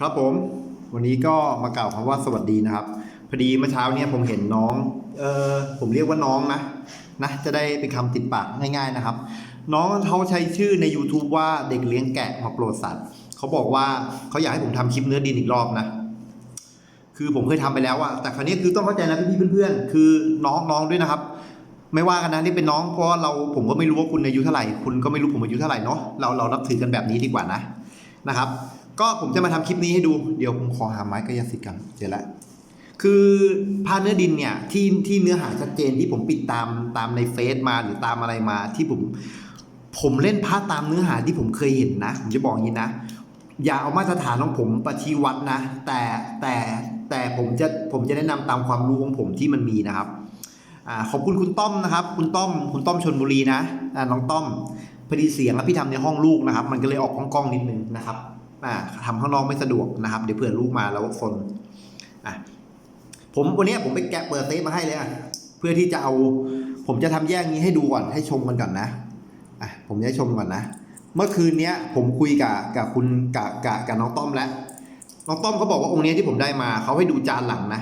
ครับผมวันนี้ก็มากล่าวคำว่าสวัสดีนะครับ พอดีเมื่อเช้าเนี่ยผมเห็นน้องเออผมเรียกว่าน้องนะนะจะได้เป็นคำติดปากง่าย ๆนะครับ น้องเขาใช้ชื่อใน YouTube ว่าเด็กเลี้ยงแกะมาโปรดสัตว์เขาบอกว่าเขาอยากให้ผมทำคลิปเนื้อดินอีกรอบนะคือผมเคยทำไปแล้วอะแต่คราวนี้คือต้องเข้าใจนะพี่เพื่อนๆ คือน้องน้องด้วยนะครับ ไม่ว่ากันนะนี่เป็นน้องเพราะเราผมก็ไม่รู้ว่าคุณอายุเท่าไหร่ คุณก็ไม่รู้ผมอายุเท่าไหร่เนาะเราเรานับถือกันแบบนี้ดีกว่านะนะครับ ก็ผมจะมาทำคลิปนี้ให้ดู เดี๋ยวผมขอหาไม้กายสิทธิ์กันเดี๋ยวละคือผ้าเนื้อดินเนี่ยที่ที่เนื้อหาชัดเจนที่ผมปิดตามตามในเฟซมาหรือตามอะไรมาที่ผม ผมเล่นผ้าตามเนื้อหาที่ผมเคยเห็นนะ ผมจะบอกอย่างนี้นะ อย่าเอามาตรฐานของผมประชีวัดนะ แต่แต่แต่ผมจะผมจะแนะนำตามความรู้ของผมที่มันมีนะครับอขอบคุณคุณต้อมนะครับ คุณต้อม คุณต้อมชนบุรีนะน้องต้อมพอดีเสียงแล้วพี่ทำในห้องลูกนะครับ มันก็เลยออกกล้องๆนิดนึงนะครับ ทำข้างนอกไม่สะดวกนะครับ เดี๋ยวเผื่อลูกมาแล้วฝนอะผมวันนี้ผมไปแกะเปิดเซฟมาให้เลยอะเพื่อที่จะเอา ผมจะทำแยกนี้ให้ดูก่อนให้ชมกันก่อนนะอะผมจะชมก่อนนะเมื่อคืนเนี้ย ผมคุยกับกับคุณกับกับกับน้องต้อมแล้วน้องต้อมเขาบอกว่าองค์นี้ที่ผมได้มาเขาให้ดูจานหลังนะ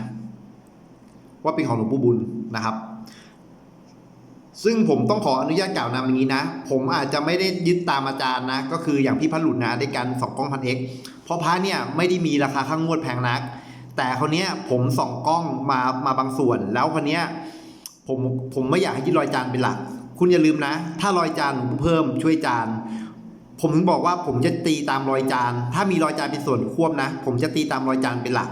ว่าเป็นของหลวงปู่บุญนะครับ ซึ่งผมต้องขออนุญาตกล่าวนำอย่างนี้นะ ผมอาจจะไม่ได้ยึดตามอาจารย์นะ ก็คืออย่างพี่พันหลุดนะได้กันสองกล้องพันเอ็กเพราะพระเนี่ยไม่ได้มีราคาข้างงวดแพงนัก แต่คนเนี้ยผมส่องกล้องมามาบางส่วน แล้วคนเนี้ยผมผมไม่อยากให้ยึดรอยจานเป็นหลัก คุณอย่าลืมนะ ถ้ารอยจานเพิ่มช่วยจาน ผมถึงบอกว่าผมจะตีตามรอยจาน ถ้ามีรอยจานเป็นส่วนควบนะ ผมจะตีตามรอยจานเป็นหลัก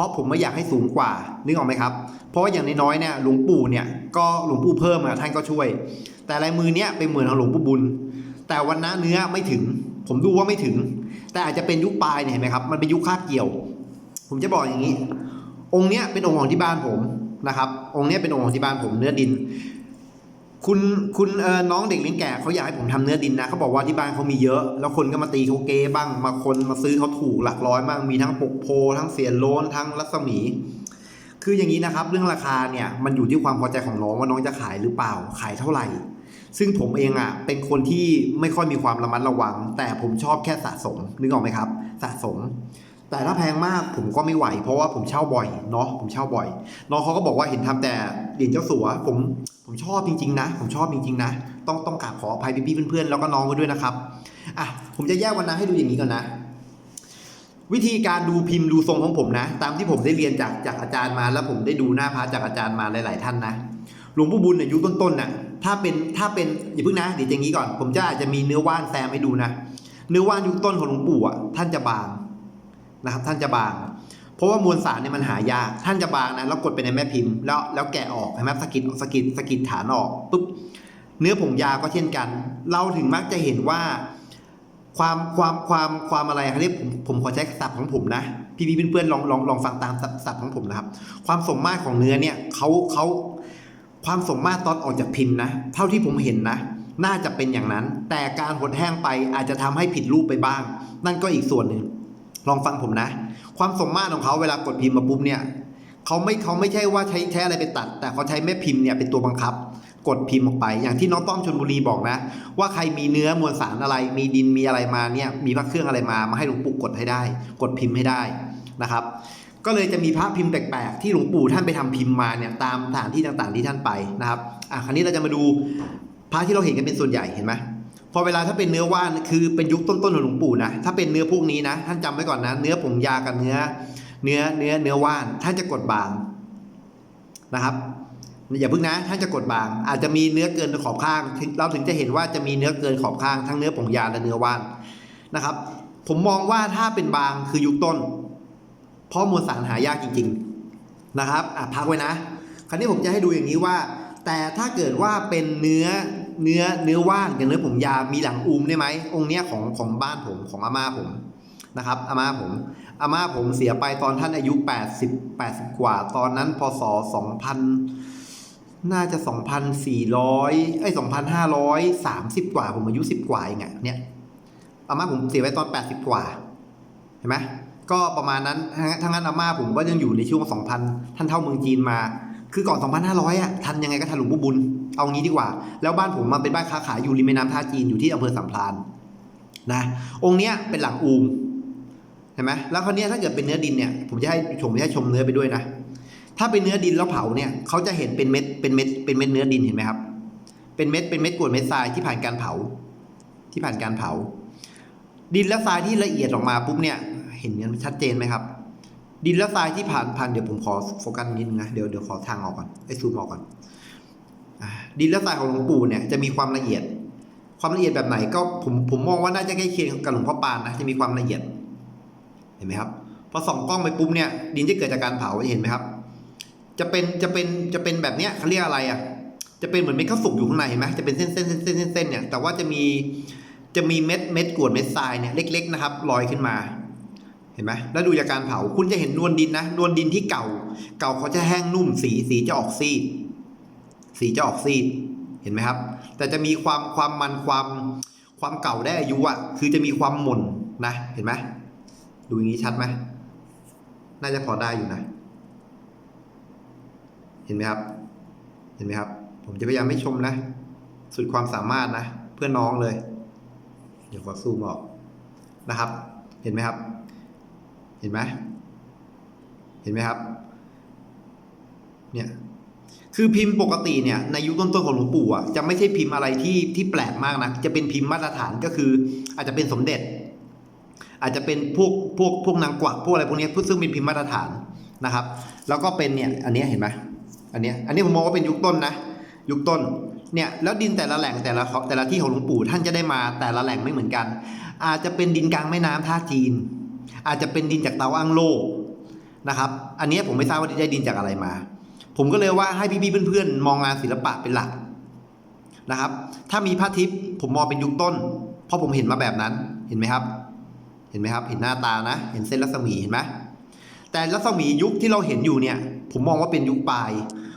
ราะผมไม่อยากให้สูงกว่านึกออกไหมครับ เพราะว่าอย่างน้อยๆเนี่ยหลวงปู่เนี่ยก็หลวงปู่เพิ่มอะท่านก็ช่วย แต่ลายมือเนี้ยเป็นเหมือนของหลวงปู่บุญ แต่วันนะเนื้อไม่ถึง ผมดูว่าไม่ถึง แต่อาจจะเป็นยุคปลายเนี่ยเห็นไหมครับมันเป็นยุคคาดเกี่ยว ผมจะบอกอย่างนี้ องค์เนี้ยเป็นองค์ของที่บ้านผมนะครับ องค์เนี้ยเป็นองค์ของที่บ้านผมเนื้อดิน คุณคุณเออน้องเด็กเลี้ยงแกะเขาอยากให้ผมทำเนื้อดินนะเขาบอกว่าที่บ้านเขามีเยอะ แล้วคนก็มาตีเขาเกบ้างมาคนมาซื้อเขาถูกหลักร้อยบ้างมีทั้งปกโพ ทั้งเสียนโลนทั้งรัศมี คืออย่างนี้นะครับ เรื่องราคาเนี่ยมันอยู่ที่ความพอใจของน้องว่าน้องจะขายหรือเปล่าขายเท่าไหร่ ซึ่งผมเองอะเป็นคนที่ไม่ค่อยมีความระมัดระวัง แต่ผมชอบแค่สะสมนึกออกไหมครับ สะสมแต่ถ้าแพงมากผมก็ไม่ไหว เพราะว่าผมเช่าบ่อยเนาะผมเช่าบ่อย น้องเขาก็บอกว่าเห็นทำแต่ เหรียญเจ้าสัวผมผมชอบจริงๆนะ ผมชอบจริงๆนะ ต้องต้องกราบขออภัยพี่ๆเพื่อนๆแล้วก็น้องไว้ด้วยนะครับอะผมจะแยกวันนั้นให้ดูอย่างนี้ก่อนนะ วิธีการดูพิมพ์ดูทรงของผมนะ ตามที่ผมได้เรียนจากจากอาจารย์มา แล้วผมได้ดูหน้าพระจากอาจารย์มาหลาย ๆ ท่านนะหลวงปู่บุญเนี่ยยุคต้นๆน่ะถ้าเป็นถ้าเป็นอย่าเพิ่งนะเดี๋ยวอย่างนี้ก่อน ผมจะอาจจะมีเนื้อว่านแซมให้ดูนะเนื้อว่านยุคต้นของหลวงปู่อะท่านจะบางนะครับ ท่านจะบาง เพราะว่ามวลสารเนี่ยมันหายาก ท่านจะบางนะแล้วกดไปในแม่พิมพ์แล้วแล้วแกะออกเห็นไหมสกิดสกิดสกิดฐานออกปุ๊บเนื้อผงยาก็เช่นกัน เราถึงมักจะเห็นว่า ความความความความอะไรเขาเรียกผมผมขอใช้ศัพท์ของผมนะ พี่พี่เพื่อนๆลองลองลองฟังตามศัพท์ของผมนะครับ ความสมมาตรของเนื้อเนี่ยเขาเขาความสมมาตรตอนออกจากพิมพ์นะ เท่าที่ผมเห็นนะ น่าจะเป็นอย่างนั้น แต่การหดแห้งไปอาจจะทำให้ผิดรูปไปบ้าง นั่นก็อีกส่วนหนึ่ง ลองฟังผมนะ ความสมมาตรของเขาเวลากดพิมพ์มาปุ๊บเนี่ยเขาไม่เขาไม่ใช่ว่าใช้ใช้อะไรไปตัด แต่เขาใช้แม่พิมพ์เนี่ยเป็นตัวบังคับ กดพิมพ์ออกไป อย่างที่น้องต้อมชนบุรีบอกนะ ว่าใครมีเนื้อมวลสารอะไร มีดินมีอะไรมาเนี่ยมีพระเครื่องอะไรมามาให้หลวงปู่กดให้ได้ กดพิมพ์ให้ได้นะครับ ก็เลยจะมีพระพิมพ์แปลกๆที่หลวงปู่ท่านไปทำพิมพ์มาเนี่ยตามสถานที่ต่างๆที่ท่านไปนะครับอะคราวนี้เราจะมาดูพระที่เราเห็นกันเป็นส่วนใหญ่เห็นไหม พอเวลาถ้าเป็นเนื้อว่านคือเป็นยุคต้นๆของหลวงปู่นะถ้าเป็นเนื้อพวกนี้นะท่านจำไว้ก่อนนะเนื้อผงยากับเนื้อ เนื้อเนื้อเนื้อว่านท่านจะกดบางนะครับอย่าเพิ่งนะท่านจะกดบาง อาจจะมีเนื้อเกินขอบข้างถึงเราถึงจะเห็นว่าจะมีเนื้อเกินขอบข้างทั้งเนื้อผงยาและเนื้อว่านนะครับ ผมมองว่าถ้าเป็นบางคือยุคต้น เพราะมวลสารหายากจริง ๆนะครับอะพักไว้นะ คราวนี้ผมจะให้ดูอย่างนี้ว่า แต่ถ้าเกิดว่าเป็นเนื้อ เนื้อเนื้อว่านกับเนื้อผงยามีหลังอูมได้ไหมองค์เนี้ยของของบ้านผมของอาม่าผมนะครับอาม่าผมอาม่าผมเสียไปตอนท่านอายุ 80 80 กว่า ตอนนั้นพศ 2000 น่าจะ 2,400ไอ้2,530 กว่า ผมอายุ 10 กว่าเองอะเนี่ยอาม่าผมเสียไปตอน 80 กว่า เห็นไหมก็ประมาณนั้นทั้งนั้นอาม่าผมก็ยังอยู่ในช่วง 2,000 ท่านเท่าเมืองจีนมา คือก่อน 2,500อะทันยังไงก็ทันหลวงปู่บุญเอางี้ดีกว่า แล้วบ้านผมมาเป็นบ้านค้าขายอยู่ริมแม่น้ำท่าจีนอยู่ที่อำเภอสัมพลานนะองค์เนี้ยเป็นหลังอูมเห็นไหมแล้วคราวเนี้ยถ้าเกิดเป็นเนื้อดินเนี่ยผมจะให้ชมจะให้ชมเนื้อไปด้วยนะถ้าเป็นเนื้อดินแล้วเผาเนี่ยเขาจะเห็นเป็นเม็ดเป็นเม็ดเป็นเม็ดเนื้อดินเห็นไหมครับ เป็นเม็ดเป็นเม็ดกรวดเม็ดทรายที่ผ่านการเผา ที่ผ่านการเผา ดินและทรายที่ละเอียดออกมาปุ๊บเนี่ย เห็นกันชัดเจนไหมครับ ดินและทรายที่ผ่านผ่านเดี๋ยวผมขอโฟกัสนิดนึงนะเดี๋ยวเดี๋ยวขอทางออกก่อนไอ้ซูมออกก่อน ดินและทรายของหลวงปู่เนี่ยจะมีความละเอียด ความละเอียดแบบไหนก็ผมผมมองว่าน่าจะใกล้เคียงกับหลวงพ่อปานนะจะมีความละเอียด เห็นไหมครับพอส่องกล้องไปปุ๊บเนี่ย ดินจะเกิดจากการเผาเห็นไหมครับ จะเป็นจะเป็นจะเป็นแบบเนี้ยเขาเรียกอะไรอะจะเป็นเหมือนเม็ดข้าวสุกอยู่ข้างในเห็นไหมจะเป็นเส้นเส้นเส้นเส้นเส้นเนเนี่ยแต่ว่าจะมีจะมีเม็ดเม็ดกรวดเม็ดทรายเนี่ยเล็ก ๆ นะครับลอยขึ้นมาเห็นไหมแล้วดูจากการเผาคุณจะเห็นนวลดินนะนวลดินที่เก่า เก่าเขาจะแห้งนุ่มสีสีจะออกซีด สีจะออกซีดเห็นไหมครับ แต่จะมีความความมันความความเก่าได้อายุอะคือจะมีความหม่นนะเห็นไหมดูอย่างนี้ชัดไหมน่าจะพอได้อยู่นะ เห็นไหมครับ เห็นไหมครับ ผมจะพยายามไม่ชมนะ สุดความสามารถนะ เพื่อนน้องเลย เดี๋ยวขอซูมออกนะครับ เห็นไหมครับ เห็นไหมเห็นไหมครับ เนี่ย คือพิมพ์ปกติเนี่ยในยุคต้นๆของหลวงปู่อะจะไม่ใช่พิมพ์อะไรที่ที่แปลกมากนะจะเป็นพิมพ์มาตรฐานก็คือ อาจจะเป็นสมเด็จ อาจจะเป็นพวกพวกพวกนางกวักพวกอะไรพวกเนี้ยซึ่งเป็นพิมพ์มาตรฐานนะครับ แล้วก็เป็นเนี่ยอันนี้เห็นไหมอันนี้อันนี้ผมมองว่าเป็นยุคต้นนะยุคต้นเนี่ยแล้วดินแต่ละแหล่งแต่ละแต่ละที่ของหลวงปู่ท่านจะได้มาแต่ละแหล่งไม่เหมือนกัน อาจจะเป็นดินกลางแม่น้ำท่าจีน อาจจะเป็นดินจากเตาอั้งโลนะครับ อันนี้ผมไม่ทราบว่าได้ดินจากอะไรมา ผมก็เลยว่าให้พี่ๆเพื่อนๆ มองงานศิลปะเป็นหลักนะครับ ถ้ามีพระทิพย์ผมมองเป็นยุคต้น เพราะผมเห็นมาแบบนั้นเห็นไหมครับ เห็นไหมครับ เห็นหน้าตานะ เห็นเส้นรัศมีเห็นไหมแต่รัศมียุคที่เราเห็นอยู่เนี่ย ผมมองว่าเป็นยุคปลาย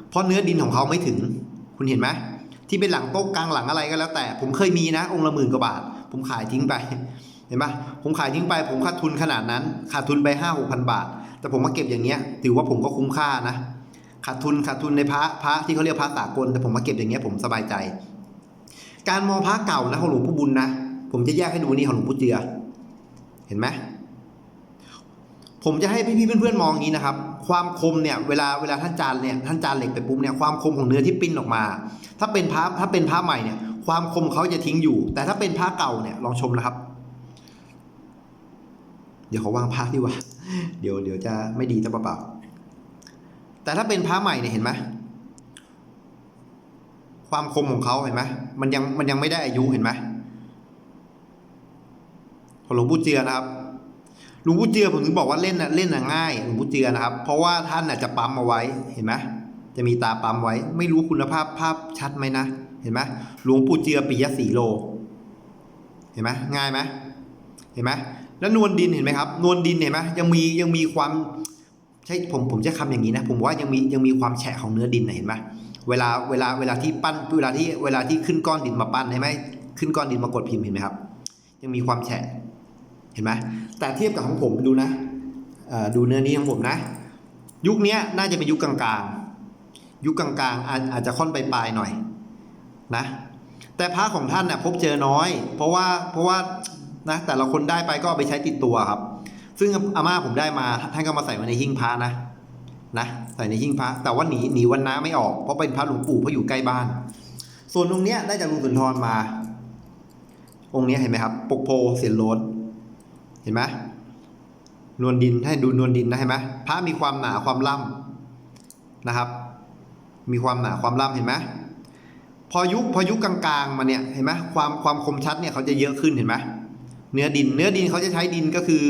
เพราะเนื้อดินของเขาไม่ถึง คุณเห็นไหมที่เป็นหลังโต๊ะกลางหลังอะไรก็แล้วแต่ ผมเคยมีนะ องค์ละหมื่นกว่าบาท ผมขายทิ้งไป เห็นไหมผมขายทิ้งไป ผมขาดทุนขนาดนั้น ขาดทุนไปห้าหกพันบาท แต่ผมมาเก็บอย่างเงี้ย ถือว่าผมก็คุ้มค่านะ ขาดทุนขาดทุนในพระพระที่เขาเรียกพระสากลแต่ผมมาเก็บอย่างเงี้ยผมสบายใจ การมองพระเก่านะของหลวงพ่อบุญนะผมจะแยกให้ดูนี่ของหลวงพ่อเจือ เห็นไหมผมจะให้พี่ๆเพื่อนๆมองอย่างนี้นะครับ ความคมเนี่ยเวลาเวลาท่านจานเนี่ยท่านจานเหล็กไปปุ๊บเนี่ยความคมของเนื้อที่ปิ้นออกมา ถ้าเป็นพระถ้าเป็นพระใหม่เนี่ย ความคมเขาจะทิ้งอยู่ แต่ถ้าเป็นพระเก่าเนี่ยลองชมนะครับ เดี๋ยวเขาวางพระดีกว่า เดี๋ยวเดี๋ยวจะไม่ดีจะเปล่า แต่ถ้าเป็นพระใหม่เนี่ยเห็นไหมความคมของเขาเห็นไหมมันยังมันยังไม่ได้อายุเห็นไหมของหลวงปู่เจือนะครับหลวงปู่เจือผมถึงบอกว่าเล่นนะเล่นน่ะง่ายหลวงปู่เจือนะครับ เพราะว่าท่านน่ะจะปั๊มเอาไว้เห็นไหมจะมีตาปั๊มไว้ ไม่รู้คุณภาพภาพชัดไหมนะเห็นไหมหลวงปู่เจือปิยสีโล เห็นไหมง่ายไหมเห็นไหมแล้วนวลดินเห็นไหมครับ นวลดินเห็นไหมยังมียังมีความ ใช่ผมผมจะคำอย่างนี้นะ ผมว่ายังมียังมีความแฉะของเนื้อดินนะเห็นไหมเวลาเวลาเวลาที่ปั้นเวลาที่เวลาที่ขึ้นก้อนดินมาปั้นเห็นไหมขึ้นก้อนดินมากดพิมพ์เห็นไหมครับ ยังมีความแฉะเห็นไหมแต่เทียบกับของผมดูนะดูเนื้อนี้ของผมนะ ยุคนี้น่าจะเป็นยุคกลางๆ ยุคกลางๆ อาจอาจจะค่อนไปปลายๆหน่อยนะ แต่พระของท่านเนี่ยพบเจอน้อย เพราะว่าเพราะว่านะแต่ละคนได้ไปก็เอาไปใช้ติดตัวครับ ซึ่งอาม่าผมได้มาท่านก็มาใส่ไว้ในหิ้งพระนะนะใส่ในหิ้งพระแต่ว่าหนีหนีวันน้าไม่ออกเพราะเป็นพระหลวงปู่เพราะอยู่ใกล้บ้าน ส่วนตรงเนี้ยได้จากลุงสุนทรมา องค์เนี้ยเห็นไหมครับปกโพเสียนโลนเห็นไหมนวลดินให้ดูนวลดินนะเห็นไหมพระมีความหนาความล่ำนะครับ มีความหนาความล่ำเห็นไหมพอยุคพอยุคกลางๆมาเนี่ยเห็นไหมความความคมชัดเนี่ยเขาจะเยอะขึ้นเห็นไหมเนื้อดิน เนื้อดินเขาจะใช้ดินก็คือ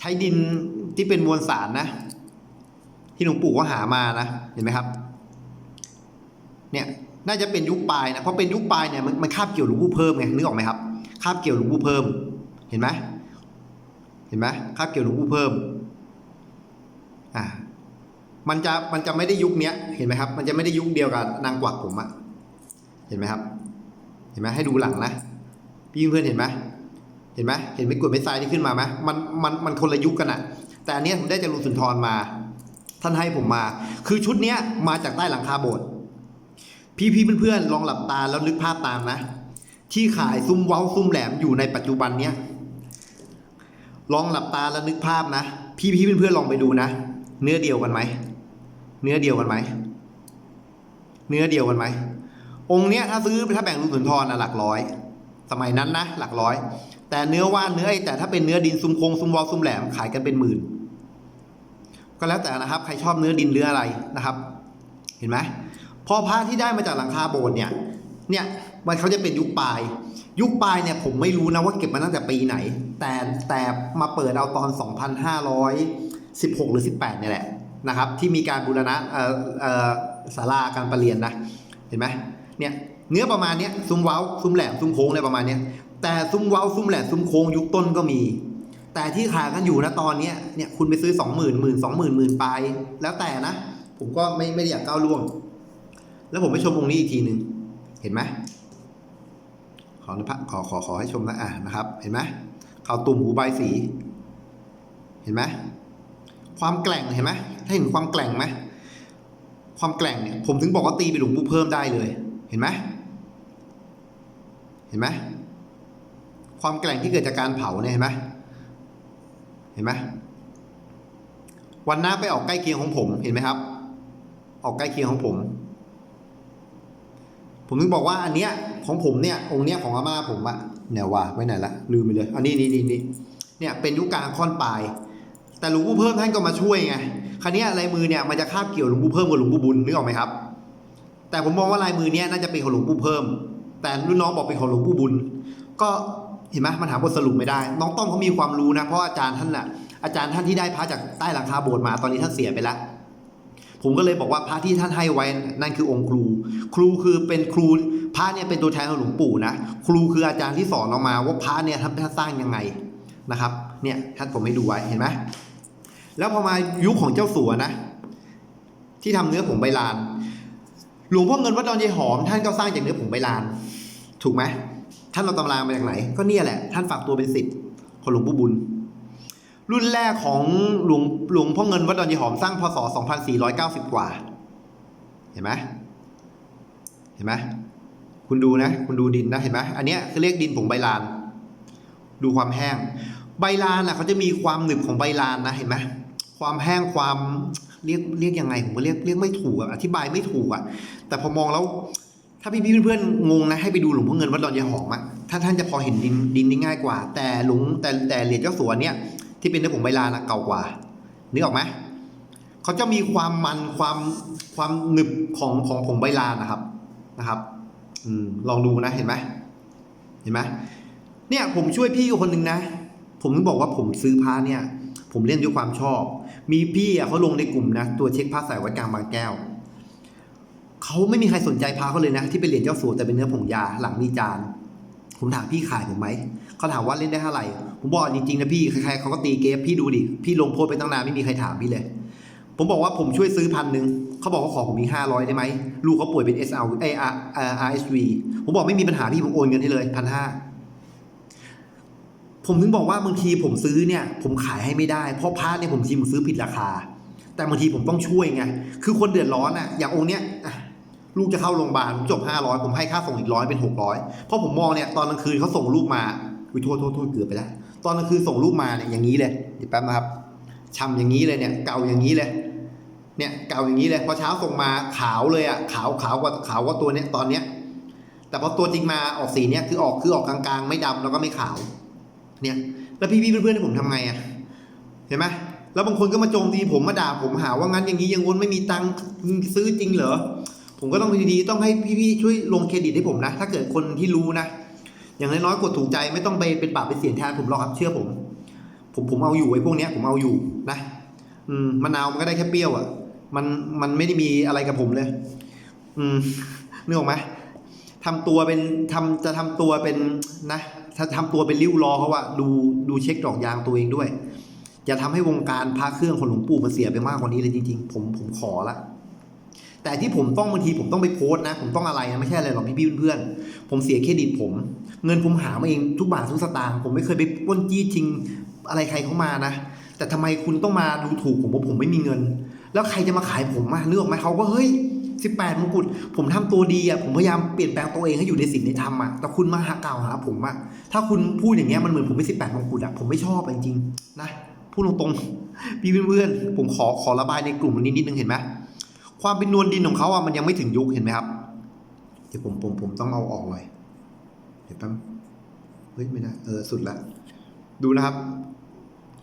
ใช้ดินที่เป็นมวลสารนะ ที่หลวงปู่ก็หามานะเห็นไหมครับ เนี่ยน่าจะเป็นยุคปลายนะเพราะเป็นยุคปลายเนี่ยมันมันคาบเกี่ยวหลวงปู่เพิ่มไงนึกออกไหมครับคาบเกี่ยวหลวงปู่เพิ่ม เห็นไหมเห็นไหมคาบเกี่ยวหลวงปู่เพิ่มอ่ามันจะมันจะไม่ได้ยุคเนี้ยเห็นไหมครับ มันจะไม่ได้ยุคเดียวกับนางกวักผมอะเห็นไหมครับ เห็นไหมให้ดูหลังนะพี่เพื่อนเห็นไหม เห็นไหมเห็นไม่กดไม่ทรายที่ขึ้นมาไหมมันมันมันคนละยุคกันอะแต่อันนี้ผมได้จากลุสุนทรมา ท่านให้ผมมา คือชุดเนี้ยมาจากใต้หลังคาโบสถ์พี่พี่เพื่อนๆลองหลับตาแล้วนึกภาพตามนะ ที่ขายซุ้มเว้าซุ้มแหลมอยู่ในปัจจุบันเนี้ยลองหลับตาแล้วนึกภาพนะ พี่พี่เพื่อนๆลองไปดูนะ เนื้อเดียวกันไหมเนื้อเดียวกันไหมเนื้อเดียวกันไหมองค์เนี้ยถ้าซื้อถ้าแบ่งลุงสุนทรนะหลักร้อย สมัยนั้นนะหลักร้อย แต่เนื้อว่านเนื้อไอ้แต่ถ้าเป็นเนื้อดินซุมโคงซุมวอลซุมแหลมขายกันเป็นหมื่น ก็แล้วแต่นะครับ ใครชอบเนื้อดินเนื้ออะไรนะครับ เห็นไหมพอพระที่ได้มาจากหลังคาโบสถ์เนี่ย เนี่ยมันเขาจะเป็นยุคปลาย ยุคปลายเนี่ยผมไม่รู้นะว่าเก็บมาตั้งแต่ปีไหน แต่แต่มาเปิดเอาตอน 2,516 หรือ 18เนี่ยแหละนะครับ ที่มีการบูรณะเอ่อเอ่อศาลาการประเรียนนะ เห็นไหมเนี่ยเนื้อประมาณเนี้ยซุ้มเว้าซุ้มแหลมซุ้มโค้งอะไรประมาณเนี้ย แต่ซุ้มเว้าซุ้มแหลซุ้มโค้งยุคต้นก็มี แต่ที่ขายกันอยู่นะตอนเนี้ยเนี่ยคุณไปซื้อสองหมื่นหมื่นสองหมื่นหมื่นไปแล้วแต่นะ ผมก็ไม่ไม่ได้อยากก้าวล่วง แล้วผมไปชมองค์นี้อีกทีหนึ่งเห็นไหมขอนะพระขอขอขอให้ชมนะอะนะครับ เห็นไหมเขาตุ่มหูใบสี เห็นไหมความแกร่งเห็นไหมถ้าเห็นความแกร่งไหมความแกร่งเนี่ยผมถึงบอกว่าตีไปหลวงปู่เพิ่มได้เลย เห็นไหมเห็นไหม ความแกร่งที่เกิดจากการเผาเนี่ยเห็นไหมเห็นไหมวันหน้าไปออกใกล้เคียงของผมเห็นไหมครับ ออกใกล้เคียงของผม ผมถึงบอกว่าอันเนี้ยของผมเนี่ยองค์เนี้ยของอาม่าผมอะเนี่ยว่าไว้ไหนละลืมไปเลยอันนี้นี่นี่นี่เนี่ยเป็นยุคกลางค่อนปลาย แต่หลวงปู่เพิ่มท่านก็มาช่วยไงคราวเนี้ยลายมือเนี่ยมันจะคาบเกี่ยวหลวงปู่เพิ่มกับหลวงปู่บุญนึกออกไหมครับ แต่ผมมองว่าลายมือเนี้ยน่าจะเป็นของหลวงปู่เพิ่ม แต่รุ่นน้องบอกเป็นของหลวงปู่บุญ ก็ เห็นไหมมันหาบทสรุปไม่ได้ น้องต้อมเขามีความรู้นะ เพราะอาจารย์ท่านน่ะ อาจารย์ท่านที่ได้พระจากใต้หลังคาโบสถ์มา ตอนนี้ท่านเสียไปแล้ว ผมก็เลยบอกว่าพระที่ท่านให้ไว้นั่นคือองค์ครู ครูคือเป็นครู พระเนี่ยเป็นตัวแทนของหลวงปู่นะ ครูคืออาจารย์ที่สอนออกมา ว่าพระเนี่ยท่านท่านสร้างยังไงนะครับ เนี่ยท่านผมให้ดูไว้เห็นไหมแล้วพอมายุคของเจ้าสัวนะ ที่ทำเนื้อผงใบลาน หลวงพ่อเงินวัดดอนยายหอมท่านก็สร้างจากเนื้อผงใบลาน ถูกไหม ท่านเราตำรามาจากไหน ก็เนี่ยแหละ ท่านฝากตัวเป็นศิษย์ของหลวงปู่บุญ รุ่นแรกของหลวงหลวงพ่อเงินวัดดอนยายหอมสร้างพศ 2490 กว่า เห็นไหมเห็นไหมคุณดูนะ คุณดูดินนะ เห็นไหมอันเนี้ยคือเรียกดินผงใบลาน ดูความแห้ง ใบลานอะเขาจะมีความหนึบของใบลานนะ เห็นไหมความแห้งความเรียกเรียกยังไงผมก็เรียกเรียกไม่ถูกอธิบายไม่ถูกอะ แต่พอมองแล้ว ถ้าพี่พี่ๆเพื่อนๆงงนะให้ไปดูหลวงพ่อเงินวัดดอนยายหอมอะถ้าท่านจะพอเห็นดินดินได้ง่ายกว่า แต่หลวงแต่แต่เหรียญเจ้าสัวเนี่ย ที่เป็นเนื้อผงใบลานะเก่ากว่านึกออกไหมเขาจะมีความมันความความหนึบของของผงใบลานนะครับนะครับ อืมลองดูนะเห็นไหมเห็นไหมเนี่ยผมช่วยพี่คนหนึ่งนะ ผมถึงบอกว่าผมซื้อพระเนี่ย ผมเล่นด้วยความชอบ มีพี่อะเขาลงในกลุ่มนะ ตัวเช็คพระใส่วัดกลางบางแก้ว เขาไม่มีใครสนใจพระเขาเลยนะ ที่เป็นเหรียญเจ้าสัวแต่เป็นเนื้อผงยาหลังมีจาน ผมถามพี่ขายผมไหมเขาถามว่าเล่นได้เท่าไหร่ ผมบอกจริงๆนะพี่ใครๆเขาก็ตีเกฟพี่ดูดิพี่ลงโพสไปตั้งนานไม่มีใครถามพี่เลย ผมบอกว่าผมช่วยซื้อพันหนึ่งเขาบอกว่าขอผมมีห้าร้อยได้ไหมลูกเขาป่วยเป็น SL เอ R RSV ผมบอกไม่มีปัญหาพี่ผมโอนเงินให้เลยพันห้าผมถึงบอกว่าบางทีผมซื้อเนี่ย ผมขายให้ไม่ได้เพราะพระเนี่ยผมทีผมซื้อผิดราคา แต่บางทีผมต้องช่วยไงคือคนเดือดร้อนอะอย่างองค์เนี้ยอะ ลูกจะเข้าโรงพยาบาลผมจบห้าร้อยผมให้ค่าส่งอีกร้อยเป็นหกร้อยเพราะผมมองเนี่ยตอนกลางคืนเขาส่งรูปมาอุ้ยโทษโทษโทษเกือบไปแล้ว ตอนกลางคืนส่งรูปมาเนี่ยอย่างนี้เลยเดี๋ยวแป๊บนะครับช่ำอย่างนี้เลยเนี่ยเก่าอย่างนี้เลยเนี่ยเก่าอย่างนี้เลยพอเช้าส่งมาขาวเลยอะขาวขาวกว่าขาวกว่าตัวเนี้ยตอนเนี้ย แต่พอตัวจริงมาออกสีเนี้ยคือออกคือออกกลางๆ ไม่ดำแล้วก็ไม่ขาว เนี่ยแล้วพี่ๆเพื่อนๆให้ผมทำไงอะเห็นไหมแล้วบางคนก็มาโจมตีผมมาด่าผมหาว่างั้นอย่างนี้ยังวนไม่มีตังค์ซื้อจริงเหรอ ผมก็ต้องดีๆต้องให้พี่ๆช่วยลงเครดิตให้ผมนะ ถ้าเกิดคนที่รู้นะ อย่างน้อยๆกดถูกใจไม่ต้องไปเป็นปากเป็นเสียงแทนผมหรอกครับเชื่อผม ผมผมเอาอยู่ไอ้พวกเนี้ยผมเอาอยู่นะอืมมะนาวมันก็ได้แค่เปรี้ยวอะ มันมันไม่ได้มีอะไรกับผมเลย อืมนึกออกไหมทำตัวเป็นทำจะทำตัวเป็นนะถ้าทำตัวเป็นริ้วล้อเขาว่าดูดูเช็คดอกยางตัวเองด้วย อย่าทำให้วงการพระเครื่องของหลวงปู่มันเสียไปมากกว่านี้เลยจริงๆ ผมผมขอละ แต่ที่ผมต้องบางทีผมต้องไปโพสนะ ผมต้องอะไรนะไม่ใช่อะไรหรอกพี่ๆเพื่อนๆผมเสียเครดิตผม เงินผมหามาเองทุกบาททุกสตางค์ผมไม่เคยไปป้นจี้ชิงอะไรใครเข้ามานะ แต่ทำไมคุณต้องมาดูถูกผมว่าผมไม่มีเงิน แล้วใครจะมาขายผมมาเลือกไหมเขาก็เฮ้ยสิบแปดมงกุฎผมทำตัวดีอะผมพยายามเปลี่ยนแปลงตัวเองให้อยู่ในศีลในธรรมอะแต่คุณมาหากล่าวหาผมอะถ้าคุณพูดอย่างเงี้ยมันเหมือนผมเป็นสิบแปดมงกุฎอะผมไม่ชอบจริงๆนะพูดตรงๆพี่เพื่อนๆผมขอขอระบายในกลุ่มนี้นิดนึงเห็นไหม ความเป็นนวลดินของเขาอะมันยังไม่ถึงยุคเห็นไหมครับ เดี๋ยวผมผมผมต้องเอาออกหน่อยเดี๋ยวแป๊บเฮ้ยไม่ได้เออสุดละดูนะครับ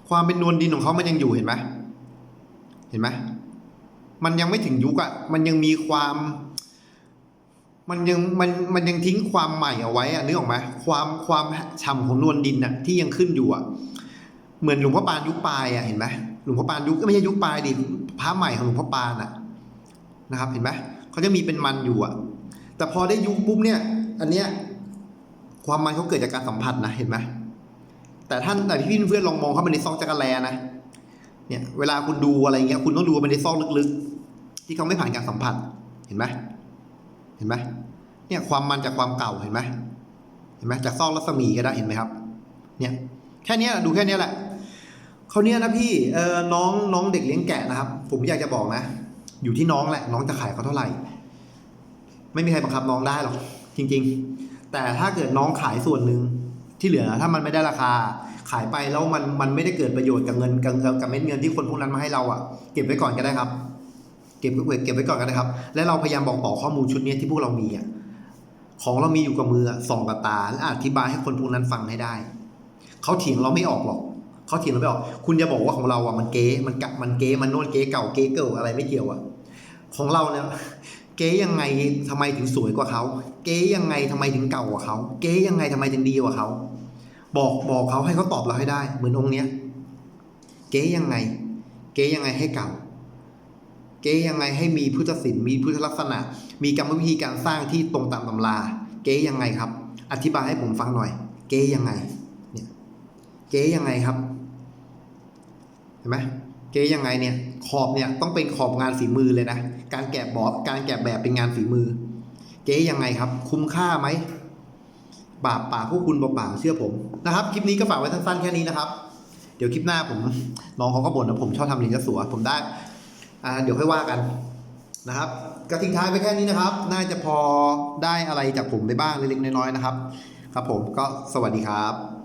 ความเป็นนวลดินของเขามันยังอยู่เห็นไหมเห็นไหมมันยังไม่ถึงยุคอะมันยังมีความมันยังมันมันยังทิ้งความใหม่เอาไว้อะนึกออกไหมความความฉ่ำของนวลดินอะที่ยังขึ้นอยู่อะเหมือนหลวงพ่อปานยุคปลายอะเห็นไหมหลวงพ่อปานยุคไม่ใช่ยุคปลายดิพระใหม่ของหลวงพ่อปานอะ นะครับเห็นไหมเขาจะมีเป็นมันอยู่อะแต่พอได้ยุคปุ๊บเนี่ย อันเนี้ยความมันเขาเกิดจากการสัมผัสนะเห็นไหมแต่ท่านแต่พี่เพื่อนๆลองมองเข้าไปในซอกจักรแลนะเนี่ยเวลาคุณดูอะไรเงี้ยคุณต้องดูไปในซอกลึกๆ ที่เขาไม่ผ่านการสัมผัสเห็นไหมเห็นไหมเนี่ยความมันจากความเก่าเห็นไหมเห็นไหมจากซอกรัศมีก็ได้เห็นไหมครับ เนี่ยแค่นี้ดูแค่นี้แหละเขาเนี้ยนะพี่เออน้องน้องเด็กเลี้ยงแกะนะครับ ผมอยากจะบอกนะ อยู่ที่น้องแหละ น้องจะขายเขาเท่าไหร่ ไม่มีใครบังคับน้องได้หรอกจริง ๆ แต่ถ้าเกิดน้องขายส่วนหนึ่งที่เหลือถ้ามันไม่ได้ราคา ขายไปแล้วมันมันไม่ได้เกิดประโยชน์กับเงินกับกับกับเม็ดเงินที่คนพวกนั้นมาให้เราอะ เก็บไว้ก่อนก็ได้ครับ เก็บไว้เก็บไว้ก่อนก็ได้ครับ และเราพยายามบอกต่อข้อมูลชุดนี้ที่พวกเรามีอะของเรามีอยู่กับมือส่องกับตาและอธิบายให้คนพวกนั้นฟังให้ได้เขาเถียงเราไม่ออกหรอกเขาเถียงเราไม่ออก คุณจะบอกว่าของเราอะมันเก๊มันกะมันเก๊มันโน่นเก๊เก่าเก๊เก่าอะไรไม่เกี่ยวอะ ของเราเนี่ยเก๊ยังไงทำไมถึงสวยกว่าเขา เก๊ยังไงทำไมถึงเก่ากว่าเขา เก๊ยังไงทำไมถึงดีกว่าเขา บอกบอกเขาให้เขาตอบเราให้ได้ เหมือนองค์เนี้ย เก๊ยังไง เก๊ยังไงให้เก่า เก๊ยังไงให้มีพุทธศิลป์มีพุทธลักษณะ มีกรรมวิธีการสร้างที่ตรงตามตำรา เก๊ยังไงครับ อธิบายให้ผมฟังหน่อย เก๊ยังไง เนี่ย เก๊ยังไงครับ เห็นไหม เก๊ยังไงเนี่ย ขอบเนี่ยต้องเป็นขอบงานฝีมือเลยนะ การแกะบอการแกะแบบเป็นงานฝีมือ เก๊ยังไงครับ คุ้มค่าไหมบาปป่าพวกคุณเปล่าๆเชื่อผมนะครับคลิปนี้ก็ฝากไว้สั้นๆแค่นี้นะครับ เดี๋ยวคลิปหน้าผมน้องเขาก็บ่นนะผมชอบทำเหรียญกระสัวผมได้อ่าเดี๋ยวค่อยว่ากันนะครับก็ทิ้งท้ายไปแค่นี้นะครับ น่าจะพอได้อะไรจากผมไปบ้างเล็กๆน้อยๆนะครับ ครับผมก็สวัสดีครับ